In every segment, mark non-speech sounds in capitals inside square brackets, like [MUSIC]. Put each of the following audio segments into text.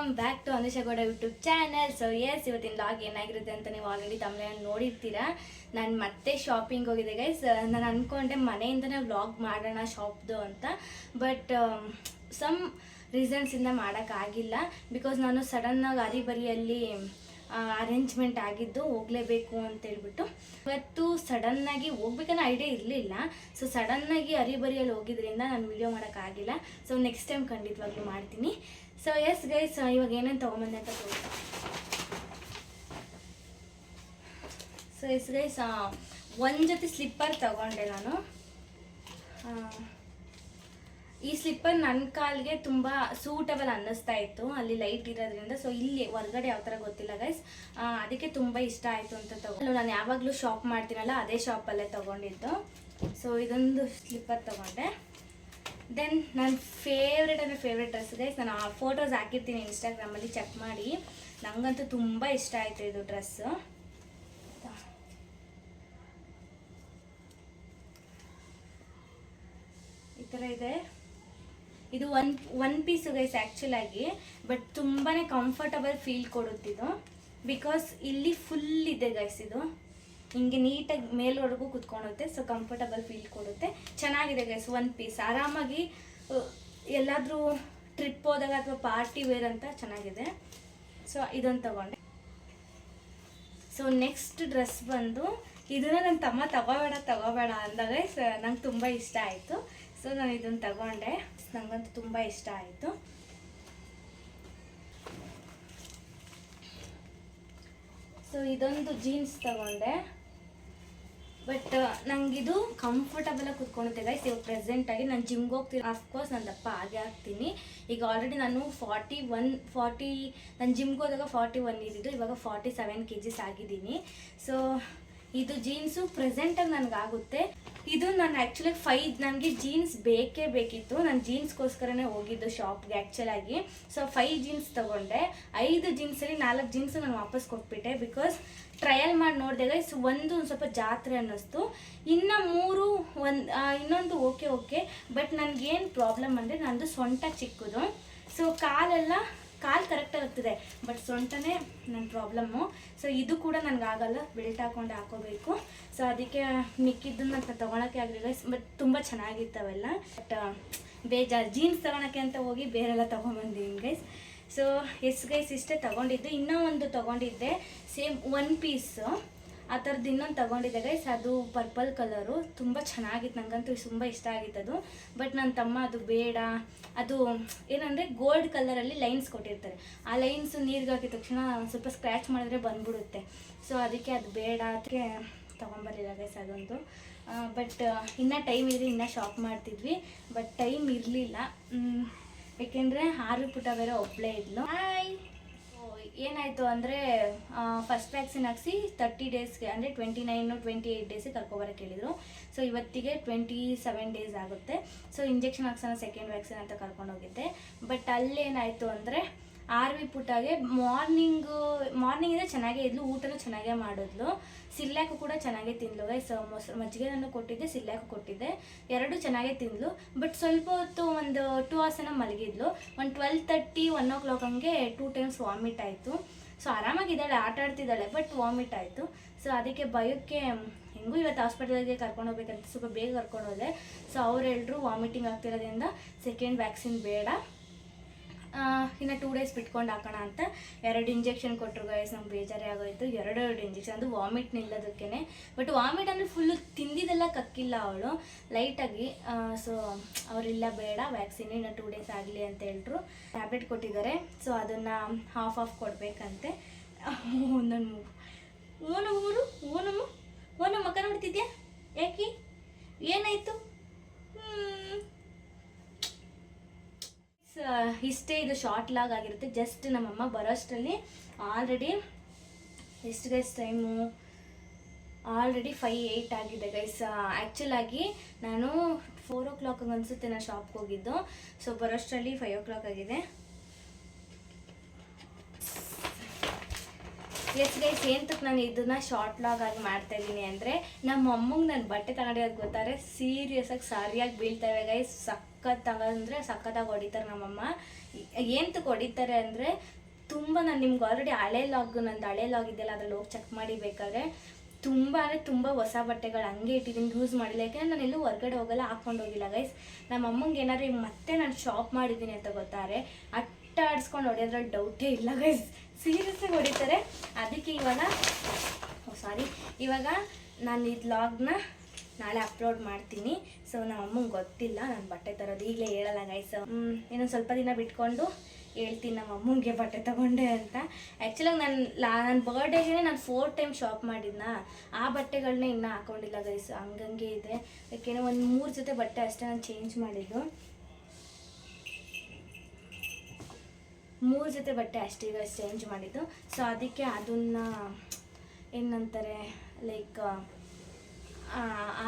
Welcome back to Anusha Gowda YouTube channel so yes ಇವತ್ತಿನ log ಏನಾಗಿರುತ್ತೆ ಅಂತ ನೀವು ಆಲ್ರೆಡಿ ತಮ್ಮ ನೋಡಿರ್ತೀರಾ. ನಾನು ಮತ್ತೆ ಶಾಪಿಂಗ್ ಹೋಗಿದೆ ಗೈಸ್ ನಾನು ಅಂದ್ಕೊಂಡೆ ಮನೆಯಿಂದನೇ ವ್ಲಾಗ್ ಮಾಡೋಣ ಶಾಪ್ದು ಅಂತ. ಬಟ್ ಸಮ್ ರೀಸನ್ಸಿಂದ ಮಾಡೋಕ್ಕಾಗಿಲ್ಲ ಬಿಕಾಸ್ ನಾನು ಸಡನ್ನಾಗಿ ಅರಿಬರಿಯಲ್ಲಿ ಅರೇಂಜ್ಮೆಂಟ್ ಆಗಿದ್ದು ಹೋಗಲೇಬೇಕು ಅಂತ ಹೇಳ್ಬಿಟ್ಟು. ಇವತ್ತು ಸಡನ್ನಾಗಿ ಹೋಗ್ಬೇಕನ್ನೋ ಐಡಿಯಾ ಇರಲಿಲ್ಲ. ಸೊ ಸಡನ್ನಾಗಿ ಅರಿಬರಿಯಲ್ಲಿ ಹೋಗಿದ್ರಿಂದ ನಾನು ವಿಡಿಯೋ ಮಾಡೋಕ್ಕಾಗಿಲ್ಲ ಸೊ ನೆಕ್ಸ್ಟ್ ಟೈಮ್ ಖಂಡಿತವಾಗ್ಲೂ ಮಾಡ್ತೀನಿ. ಸೊ ಎಸ್ ಗೈಸ್ ಇವಾಗ ಏನೇನು ತೊಗೊಂಬಂದೆ ಅಂತ ಸೊ ಎಸ್ ಗೈಸ್ ಒಂದು ಜೊತೆ ಸ್ಲಿಪ್ಪರ್ ತಗೊಂಡೆ ನಾನು ಈ ಸ್ಲಿಪ್ಪರ್ ನನ್ನ ಕಾಲಿಗೆ ತುಂಬ ಸೂಟಬಲ್ ಅನ್ನಿಸ್ತಾ ಇತ್ತು. ಅಲ್ಲಿ ಲೈಟ್ ಇರೋದ್ರಿಂದ ಸೊ ಇಲ್ಲಿ ಹೊರಗಡೆ ಯಾವ ಥರ ಗೊತ್ತಿಲ್ಲ ಗೈಸ್ ಅದಕ್ಕೆ ತುಂಬ ಇಷ್ಟ ಆಯಿತು ಅಂತ ತಗೊಂಡು ನಾನು ಯಾವಾಗಲೂ ಶಾಪ್ ಮಾಡ್ತೀನಲ್ಲ, ಅದೇ ಶಾಪಲ್ಲೇ ತೊಗೊಂಡಿದ್ದು. ಸೊ ಇದೊಂದು ಸ್ಲಿಪ್ಪರ್ ತೊಗೊಂಡೆ. ದೆನ್ ನನ್ನ ಫೇವ್ರೆಟ್ ಅಂದರೆ ಫೇವ್ರೆಟ್ ಡ್ರೆಸ್ ಗೈಸ್ ನಾನು ಆ ಫೋಟೋಸ್ ಹಾಕಿರ್ತೀನಿ ಇನ್ಸ್ಟಾಗ್ರಾಮಲ್ಲಿ ಚೆಕ್ ಮಾಡಿ. ನನಗಂತೂ ತುಂಬ ಇಷ್ಟ ಆಯಿತು ಇದು ಡ್ರೆಸ್ಸು ಈ ಥರ ಇದೆ. ಇದು ಒನ್ ಒನ್ ಪೀಸು ಗೈಸ್ ಆ್ಯಕ್ಚುಲಾಗಿ ಬಟ್ ತುಂಬಾ ಕಂಫರ್ಟಬಲ್ ಫೀಲ್ ಕೊಡುತ್ತಿದ್ದು ಬಿಕಾಸ್ ಇಲ್ಲಿ ಫುಲ್ ಇದೆ ಗೈಸ್ ಇದು. ಹಿಂಗೆ ನೀಟಾಗಿ ಮೇಲ್ವರೆಗೂ ಕುತ್ಕೊಳುತ್ತೆ ಸೊ ಕಂಫರ್ಟಬಲ್ ಫೀಲ್ ಕೊಡುತ್ತೆ. ಚೆನ್ನಾಗಿದೆ ಗೈಸ್ ಒನ್ ಪೀಸ್ ಆರಾಮಾಗಿ ಎಲ್ಲಾದರೂ ಟ್ರಿಪ್ ಹೋದಾಗ ಅಥವಾ ಪಾರ್ಟಿ ವೇರ್ ಅಂತ ಚೆನ್ನಾಗಿದೆ. ಸೊ ಇದೊಂದು ತಗೊಂಡೆ. ಸೊ ನೆಕ್ಸ್ಟ್ ಡ್ರೆಸ್ ಬಂದು, ಇದನ್ನ ನನ್ನ ತಮ್ಮ ತಗೋಬೇಡ ತಗೋಬೇಡ ಅಂದಾಗ ನಂಗೆ ತುಂಬ ಇಷ್ಟ ಆಯಿತು. ಸೊ ನಾನು ಇದನ್ನು ತಗೊಂಡೆ. ನನಗಂತೂ ತುಂಬ ಇಷ್ಟ ಆಯಿತು. ಸೊ ಇದೊಂದು ಜೀನ್ಸ್ ತಗೊಂಡೆ. ಬಟ್ ನಂಗಿದು ಕಂಫರ್ಟಬಲಾಗಿ ಕುತ್ಕೊಳುತ್ತೆ ಗೈಸ್ ಇವಾಗ ಪ್ರೆಸೆಂಟಾಗಿ ನಾನು ಜಿಮ್ಗೆ ಹೋಗ್ತೀನಿ ಅಫ್ಕೋರ್ಸ್ ನಾನು ದಪ್ಪ ಆಗೇ ಆಗ್ತೀನಿ. ಈಗ ಆಲ್ರೆಡಿ ನಾನು ಫಾರ್ಟಿ ಒನ್ ಫಾರ್ಟಿ ನಾನು ಜಿಮ್ಗೆ ಹೋದಾಗ ಫಾರ್ಟಿ ಒನ್ ಇದ್ದಿದ್ದು, ಇವಾಗ ಫಾರ್ಟಿ ಸೆವೆನ್ ಕೆ ಜಿಸ್ ಆಗಿದ್ದೀನಿ. ಸೊ ಇದು ಜೀನ್ಸು ಪ್ರೆಸೆಂಟಾಗಿ ನನಗಾಗುತ್ತೆ. ಇದು ನಾನು ಆ್ಯಕ್ಚುಲಿ ಫೈ ನನಗೆ ಜೀನ್ಸ್ ಬೇಕೇ ಬೇಕಿತ್ತು. ನಾನು ಜೀನ್ಸ್ಗೋಸ್ಕರನೇ ಹೋಗಿದ್ದು ಶಾಪ್ಗೆ ಆ್ಯಕ್ಚುಲಾಗಿ ಸೊ ಫೈ ಜೀನ್ಸ್ ತೊಗೊಂಡೆ. ಐದು ಜೀನ್ಸಲ್ಲಿ ನಾಲ್ಕು ಜೀನ್ಸ್ ನಾನು ವಾಪಸ್ ಕೊಟ್ಬಿಟ್ಟೆ ಬಿಕಾಸ್ ಟ್ರಯಲ್ ಮಾಡಿ ನೋಡಿದಾಗ ಸೊ ಒಂದು ಒಂದು ಸ್ವಲ್ಪ ಜಾತ್ರೆ ಅನ್ನಿಸ್ತು. ಇನ್ನು ಮೂರು ಒಂದು ಇನ್ನೊಂದು ಓಕೆ ಓಕೆ ಬಟ್ ನನಗೇನು ಪ್ರಾಬ್ಲಮ್ ಅಂದರೆ ನನ್ನದು ಸೊಂಟ ಚಿಕ್ಕದು. ಸೊ ಕಾಲೆಲ್ಲ ಕಾಲು ಕರೆಕ್ಟಾಗಿ ಆಗ್ತದೆ ಬಟ್ ಸೊಂಟನೇ ನನ್ನ ಪ್ರಾಬ್ಲಮ್ಮು ಸೊ ಇದು ಕೂಡ ನನಗಾಗಲ್ಲ ಬೆಲ್ಟ್ ಹಾಕೊಂಡು ಹಾಕೋಬೇಕು. ಸೊ ಅದಕ್ಕೆ ಮಿಕ್ಕಿದ್ದನ್ನು ನಾನು ತೊಗೊಳಕ್ಕೆ ಆಗಲಿಲ್ಲ. ಬಟ್ ತುಂಬ ಚೆನ್ನಾಗಿತ್ತವೆಲ್ಲ. ಬಟ್ ಬೇಜಾರು. ಜೀನ್ಸ್ ತೊಗೊಳಕ್ಕೆ ಅಂತ ಹೋಗಿ ಬೇರೆಲ್ಲ ತೊಗೊಂಬಂದಿದ್ದೀನಿ ಗೈಸ್ ಸೊ ಎಸ್ ಗೈಸ್ ಇಷ್ಟೇ ತೊಗೊಂಡಿದ್ದು. ಇನ್ನೂ ಒಂದು ತೊಗೊಂಡಿದ್ದೆ. ಸೇಮ್ ಒನ್ ಪೀಸು ಆ ಥರದ್ದು ಇನ್ನೊಂದು ತೊಗೊಂಡಿದ್ದೆ ಗೈಸ್ ಅದು ಪರ್ಪಲ್ ಕಲರು ತುಂಬ ಚೆನ್ನಾಗಿತ್ತು. ನನಗಂತೂ ತುಂಬ ಇಷ್ಟ ಆಗಿತ್ತು ಅದು ಬಟ್ ನನ್ನ ತಮ್ಮ ಅದು ಬೇಡ. ಅದು ಏನಂದರೆ ಗೋಲ್ಡ್ ಕಲರಲ್ಲಿ ಲೈನ್ಸ್ ಕೊಟ್ಟಿರ್ತಾರೆ. ಆ ಲೈನ್ಸ್ ನೀರಿಗೆ ಹಾಕಿದ ತಕ್ಷಣ ಸ್ವಲ್ಪ ಸ್ಕ್ರ್ಯಾಚ್ ಮಾಡಿದ್ರೆ ಬಂದ್ಬಿಡುತ್ತೆ. ಸೊ ಅದಕ್ಕೆ ಅದು ಬೇಡ. ಅದಕ್ಕೆ ತೊಗೊಂಬರ್ಲಿಲ್ಲ ಗೈಸ್ ಅದೊಂದು. ಬಟ್ ಇನ್ನೂ ಟೈಮ್ ಇದೆ ಇನ್ನೂ ಶಾಪ್ ಮಾಡ್ತಿದ್ವಿ. ಬಟ್ ಟೈಮ್ ಇರಲಿಲ್ಲ. ಏಕೆಂದರೆ ಆರು ಪುಟ ಬೇರೆ ಒಬ್ಬಳೇ ಇದ್ಲು. ಹಾಯ್ ಏನಾಯಿತು ಅಂದರೆ ಫಸ್ಟ್ ವ್ಯಾಕ್ಸಿನ್ ಹಾಕ್ಸಿ ತರ್ಟಿ ಡೇಸ್ಗೆ ಅಂದರೆ ಟ್ವೆಂಟಿ ನೈನು ಟ್ವೆಂಟಿ ಏಯ್ಟ್ ಡೇಸಿಗೆ ಕರ್ಕೊಬರಕ್ಕೆ ಹೇಳಿದರು. ಸೊ ಇವತ್ತಿಗೆ ಟ್ವೆಂಟಿ ಸೆವೆನ್ ಡೇಸ್ ಆಗುತ್ತೆ. ಸೊ ಇಂಜೆಕ್ಷನ್ ಹಾಕ್ಸೋಣ ಸೆಕೆಂಡ್ ವ್ಯಾಕ್ಸಿನ್ ಅಂತ ಕರ್ಕೊಂಡು ಹೋಗಿದ್ದೆ. ಬಟ್ ಅಲ್ಲೇನಾಯಿತು ಅಂದರೆ ಆರ್ ವಿ ಪುಟಾಗೆ ಮಾರ್ನಿಂಗು ಮಾರ್ನಿಂಗಿಂದ ಚೆನ್ನಾಗೇ ಇದ್ಲು, ಊಟನೂ ಚೆನ್ನಾಗೇ ಮಾಡಿದ್ಲು. ಸಿಲ್ಲಾಕು ಕೂಡ ಚೆನ್ನಾಗೇ ತಿಂದ್ಲು ಗೈಸ್ ಮೊಸರು ನಾನು ಕೊಟ್ಟಿದ್ದೆ ಸಿಲ್ಲಾಕು ಕೊಟ್ಟಿದ್ದೆ. ಎರಡು ಚೆನ್ನಾಗೇ ತಿಂದ್ಲು. ಬಟ್ ಸ್ವಲ್ಪ ಹೊತ್ತು ಒಂದು ಟೂ ಅವರ್ಸನ ಮಲಗಿದ್ಲು. ಒಂದು twelve thirty one o'clock ಹಂಗೆ ಟೂ ಟೈಮ್ಸ್ ವಾಮಿಟ್ ಆಯಿತು. ಸೊ ಆರಾಮಾಗಿದ್ದಾಳೆ, ಆಟ ಆಡ್ತಿದ್ದಾಳೆ ಬಟ್ ವಾಮಿಟ್ ಆಯಿತು. ಸೊ ಅದಕ್ಕೆ ಭಯಕ್ಕೆ, ಹೆಂಗೂ ಇವತ್ತು ಹಾಸ್ಪಿಟಲ್ಗೆ ಕರ್ಕೊಂಡು ಹೋಗ್ಬೇಕಂತ ಸ್ವಲ್ಪ ಬೇಗ ಕರ್ಕೊಂಡು ಹೋದೆ. ಸೊ ಅವರೆಲ್ಲರೂ ವಾಮಿಟಿಂಗ್ ಆಗ್ತಿರೋದ್ರಿಂದ ಸೆಕೆಂಡ್ ವ್ಯಾಕ್ಸಿನ್ ಬೇಡ. ಇನ್ನು ಟೂ ಡೇಸ್ ಬಿಟ್ಕೊಂಡು ಹಾಕೋಣ ಅಂತ ಎರಡು ಇಂಜೆಕ್ಷನ್ ಕೊಟ್ಟರು ಗೈಸ್ ನಮ್ಗೆ ಬೇಜಾರೇ ಆಗೋಯ್ತು. ಎರಡು ಎರಡು ಇಂಜೆಕ್ಷನ್ ಅದು ವಾಮಿಟ್ ನಿಲ್ಲೋದಕ್ಕೇ ಬಟ್ ವಾಮಿಟ್ ಅಂದರೆ ಫುಲ್ಲು ತಿಂದಿದ್ದೆಲ್ಲ ಕಕ್ಕಿಲ್ಲ ಅವಳು. ಲೈಟಾಗಿ ಸೊ ಅವರಿಲ್ಲ ಬೇಡ ವ್ಯಾಕ್ಸಿನ್ ಇನ್ನು ಟೂ ಡೇಸ್ ಆಗಲಿ ಅಂತ ಹೇಳಿದ್ರು ಟ್ಯಾಬ್ಲೆಟ್ ಕೊಟ್ಟಿದ್ದಾರೆ ಸೊ ಅದನ್ನು ಹಾಫ್ ಆಫ್ ಕೊಡಬೇಕಂತೆ. ಒಂದೊಂದು ಓನು ಊರು ಓನಮ್ಮ ಓನಮ್ಮ ಮಕ್ಕ ನೋಡ್ತಿದ್ಯಾ? ಯಾಕೆ? ಏನಾಯಿತು? ಇಷ್ಟೇ ಇದು ಶಾರ್ಟ್ ಲಾಗ್ ಆಗಿರುತ್ತೆ. ಜಸ್ಟ್ ನಮ್ಮಮ್ಮ ಬರೋಷ್ಟರಲ್ಲಿ ಆಲ್ರೆಡಿ ಎಷ್ಟು guys time already five eight ಆಗಿದೆ ಗೈಸ್ ಆ್ಯಕ್ಚುಲಾಗಿ ನಾನು ಫೋರ್ ಓ ಕ್ಲಾಕ್ ಅನಿಸುತ್ತೆ ನಾನು ಶಾಪ್ಗೆ ಹೋಗಿದ್ದು. ಸೊ ಬರೋಷ್ಟರಲ್ಲಿ ಫೈವ್ ಓ ಕ್ಲಾಕ್ ಆಗಿದೆ. ಎಸ್ ಗೈಸ್ ಏಂತಕ್ಕೆ ನಾನು ಇದನ್ನ ಶಾರ್ಟ್ ಲಾಗ್ ಆಗಿ ಮಾಡ್ತಾ ಇದ್ದೀನಿ ಅಂದರೆ ನಮ್ಮ ಅಮ್ಮಂಗೆ ನಾನು ಬಟ್ಟೆ ತಗೊಂಡಿರೋದು ಗೊತ್ತಾರೆ ಸೀರಿಯಸ್ ಆಗಿ, ಸಾರಿಯಾಗಿ ಬೀಳ್ತವೆ ಗೈಸ್ ಸಕ್ ಸಖತ್ ತಗೊಂಡ್ರೆ ಸಖತ್ತಾಗಿ ಹೊಡಿತಾರೆ ನಮ್ಮಮ್ಮ. ಏಂತಕ್ಕೆ ಹೊಡಿತಾರೆ ಅಂದರೆ ತುಂಬ ನಾನು ನಿಮ್ಗೆ ಆಲ್ರೆಡಿ ಹಳೆ ಲಾಗ್ ನಂದು ಹಳೆ ಲಾಗ್ ಇದೆಯಲ್ಲ, ಅದ್ರಲ್ಲಿ ಹೋಗಿ ಚೆಕ್ ಮಾಡಿ ಬೇಕಾದ್ರೆ ತುಂಬ ಅಂದರೆ ತುಂಬ ಹೊಸ ಬಟ್ಟೆಗಳು ಹಂಗೆ ಇಟ್ಟಿದ್ದೀನಿ ಯೂಸ್ ಮಾಡಿಲ್ಲ. ಯಾಕೆಂದ್ರೆ ನಾನು ಎಲ್ಲೂ ಹೊರಗಡೆ ಹೋಗಲ್ಲ, ಹಾಕೊಂಡು ಹೋಗಿಲ್ಲ ಗೈಸ್ ನಮ್ಮ ಅಮ್ಮಂಗೆ ಏನಾದ್ರು ಮತ್ತೆ ನಾನು ಶಾಪ್ ಮಾಡಿದ್ದೀನಿ ಅಂತ ಗೊತ್ತಾರೆ ಅಟ್ಟ ಆಡಿಸ್ಕೊಂಡು ಹೊಡೆಯೋದ್ರಲ್ಲಿ ಡೌಟೇ ಇಲ್ಲ ಗೈಸ್ ಸೀರಿಯಸ್ಸಾಗಿ ಹೊಡಿತಾರೆ. ಅದಕ್ಕೆ ಇವಾಗ ಸಾರಿ ಇವಾಗ ನಾನು ಇದು ವ್ಲಾಗ್ನ ನಾಳೆ ಅಪ್ಲೋಡ್ ಮಾಡ್ತೀನಿ. ಸೊ ನಮ್ಮ ಅಮ್ಮಂಗೆ ಗೊತ್ತಿಲ್ಲ, ನಾನು ಬಟ್ಟೆ ತರೋದು ಈಗಲೇ ಹೇಳಲ್ಲ ಗೈಸ್ ಇನ್ನೊಂದು ಸ್ವಲ್ಪ ದಿನ ಬಿಟ್ಕೊಂಡು ಹೇಳ್ತೀನಿ ನಮ್ಮ ಅಮ್ಮಂಗೆ ಬಟ್ಟೆ ತಗೊಂಡೆ ಅಂತ. ಆ್ಯಕ್ಚುಲಾಗಿ ನಾನು ಲಾ ನನ್ನ ಬರ್ಡೇಗೆ ನಾನು ಫೋರ್ ಟೈಮ್ ಶಾಪ್ ಮಾಡಿದ್ನ? ಆ ಬಟ್ಟೆಗಳನ್ನ ಇನ್ನೂ ಹಾಕೊಂಡಿಲ್ಲ ಗೈಸ್ ಹಂಗಂಗೆ ಇದೆ. ಯಾಕೆಂದರೆ ಒಂದು ಮೂರು ಜೊತೆ ಬಟ್ಟೆ ಅಷ್ಟೇ ನಾನು ಚೇಂಜ್ ಮಾಡಿದ್ದು. ಮೂರು ಜೊತೆ ಬಟ್ಟೆ ಅಷ್ಟೇ ಗೈಸ್ ಚೇಂಜ್ ಮಾಡಿದ್ದು. ಸೊ ಅದಕ್ಕೆ ಅದನ್ನು, ಏನಂತಾರೆ ಲೈಕ್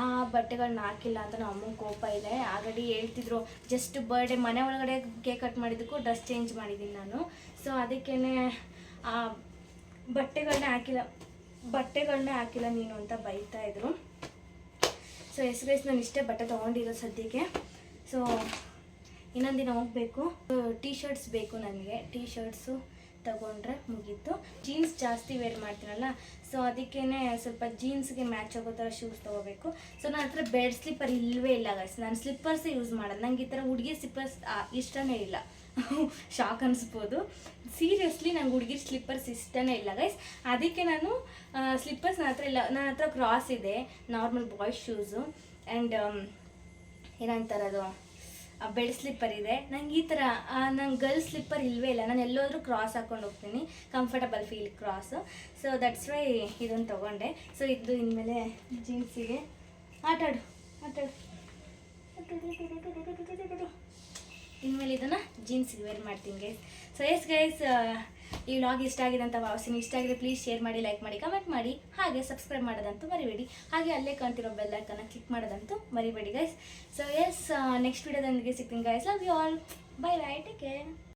ಆ ಬಟ್ಟೆಗಳನ್ನ ಹಾಕಿಲ್ಲ ಅಂತ ನಮ್ಮ ಅಮ್ಮಂಗೆ ಕೋಪ ಇದೆ. ಆಲ್ರೆಡಿ ಹೇಳ್ತಿದ್ರು ಜಸ್ಟ್ ಬರ್ಡೇ ಮನೆ ಒಳಗಡೆ ಕೇಕ್ ಕಟ್ ಮಾಡಿದ್ದಕ್ಕೂ ಡ್ರೆಸ್ ಚೇಂಜ್ ಮಾಡಿದ್ದೀನಿ ನಾನು. ಸೊ ಅದಕ್ಕೇ ಆ ಬಟ್ಟೆಗಳನ್ನ ಹಾಕಿಲ್ಲ ಬಟ್ಟೆಗಳನ್ನ ಹಾಕಿಲ್ಲ ನೀನು ಅಂತ ಬೈತಾ ಇದ್ರು. ಸೊ ಹೆಸರು ನಾನು ಇಷ್ಟೇ ಬಟ್ಟೆ ತೊಗೊಂಡಿರೋ ಸದ್ಯಕ್ಕೆ. ಸೊ ಇನ್ನೊಂದು ದಿನ ಹೋಗಬೇಕು. ಟೀ ಶರ್ಟ್ಸ್ ಬೇಕು ನನಗೆ ಟೀ ಶರ್ಟ್ಸು ತಗೊಂಡ್ರೆ ಮುಗೀತು. ಜೀನ್ಸ್ ಜಾಸ್ತಿ ವೇರ್ ಮಾಡ್ತೀನಲ್ಲ ಸೊ ಅದಕ್ಕೇ ಸ್ವಲ್ಪ ಜೀನ್ಸ್ಗೆ ಮ್ಯಾಚ್ ಆಗೋ ಥರ ಶೂಸ್ ತೊಗೋಬೇಕು. ಸೊ ನನ್ನ ಹತ್ರ ಬೆಡ್ ಸ್ಲಿಪ್ಪರ್ ಇಲ್ಲವೇ ಇಲ್ಲ ಗೈಸ್ ನಾನು ಸ್ಲಿಪ್ಪರ್ಸೇ ಯೂಸ್ ಮಾಡೋದು ನಂಗೆ ಈ ಥರ ಹುಡುಗಿ ಸ್ಲಿಪ್ಪರ್ಸ್ ಇಷ್ಟನೇ ಇಲ್ಲ. [LAUGHS] ಶಾಕ್ ಅನಿಸ್ಬೋದು. ಸೀರಿಯಸ್ಲಿ ನಂಗೆ ಹುಡುಗಿ ಸ್ಲಿಪ್ಪರ್ಸ್ ಇಷ್ಟನೇ ಇಲ್ಲ ಗೈಸ್ ಅದಕ್ಕೆ ನಾನು ಸ್ಲಿಪ್ಪರ್ಸ್ ನನ್ನ ಹತ್ರ ಇಲ್ಲ. ನನ್ನ ಹತ್ರ ಕ್ರಾಸ್ ಇದೆ ನಾರ್ಮಲ್ ಬಾಯ್ಸ್ ಶೂಸು ಆ್ಯಂಡ್ ಏನಂತಾರೆ ಬೆಡ್ ಸ್ಲಿಪ್ಪರ್ ಇದೆ. ನಂಗೆ ಈ ಥರ ನಂಗೆ ಗರ್ಲ್ ಸ್ಲಿಪ್ಪರ್ ಇಲ್ಲವೇ ಇಲ್ಲ. ನಾನು ಎಲ್ಲೋದ್ರೂ ಕ್ರಾಸ್ ಹಾಕೊಂಡು ಹೋಗ್ತೀನಿ. Comfortable feel Crocs so that's why ಇದನ್ನು ತೊಗೊಂಡೆ. ಸೊ ಇದು ಇನ್ಮೇಲೆ ಜೀನ್ಸಿಗೆ ಆಟಾಡು ಆಟಾಡು ಇನ್ಮೇಲೆ ಇದನ್ನು ಜೀನ್ಸಿಗೆ ವೇರ್ ಮಾಡ್ತೀನಿ ಗೈಸ್ ಸೊ ಎಸ್ ಗೈಸ್ ಈ ವ್ಲಾಗ್ ಇಷ್ಟ ಆಗಿದೆ ಅಂತ ಭಾವಿಸ್ತೀನಿ. ಇಷ್ಟ ಆಗಿದೆ ಪ್ಲೀಸ್ ಶೇರ್ ಮಾಡಿ ಲೈಕ್ ಮಾಡಿ ಕಮೆಂಟ್ ಮಾಡಿ. ಹಾಗೆ ಸಬ್ಸ್ಕ್ರೈಬ್ ಮಾಡೋದಂತೂ ಮರಿಬೇಡಿ. ಹಾಗೆ ಅಲ್ಲೇ ಕಾಣ್ತಿರೋ ಬೆಲ್ಲೈಕನ್ನ ಕ್ಲಿಕ್ ಮಾಡೋದಂತೂ ಮರಿಬೇಡಿ ಗೈಸ್ ಸೊ ಎಸ್ ನೆಕ್ಸ್ಟ್ ವೀಡಿಯೋದೊಂದಿಗೆ ಸಿಗ್ತೀನಿ guys love you all bye bye take care